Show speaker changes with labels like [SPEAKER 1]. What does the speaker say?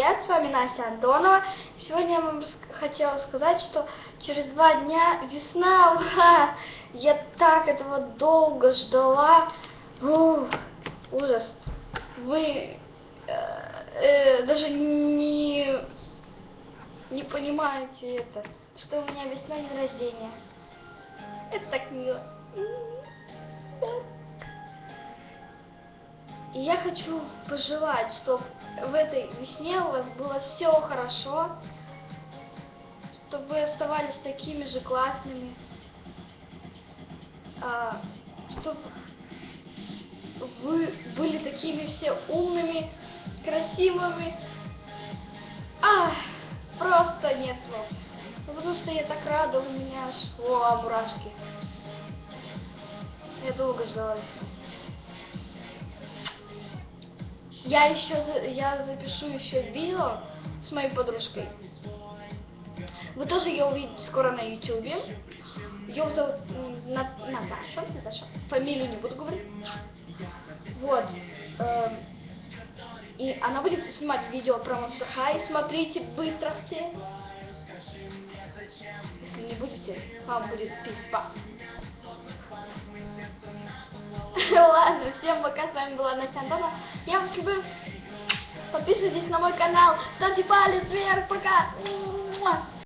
[SPEAKER 1] Привет, с вами Настя Антонова. Сегодня я вам хотела сказать, что через два дня весна, ура! Я так этого долго ждала. Ух, ужас. Вы э, э, даже не, не понимаете это, что у меня весна день рождения. Это так мило. И я хочу пожелать, чтобы в этой весне у вас было все хорошо, чтобы вы оставались такими же классными, чтобы вы были такими все умными, красивыми. А, просто нет слов. Ну, потому что я так рада, у меня аж о, мурашки. Я долго ждала Я еще я запишу еще видео с моей подружкой. Вы тоже ее увидите скоро на ютубе. Ее зовут м, На- Наташа. Наташа. Фамилию не буду говорить. Вот. Эм, И она будет снимать видео про Monster High. Смотрите быстро все. Если не будете, вам будет пизда. Ладно, всем пока, с вами была Настя Антонова. Я люблю. Подписывайтесь на мой канал, ставьте палец вверх, пока.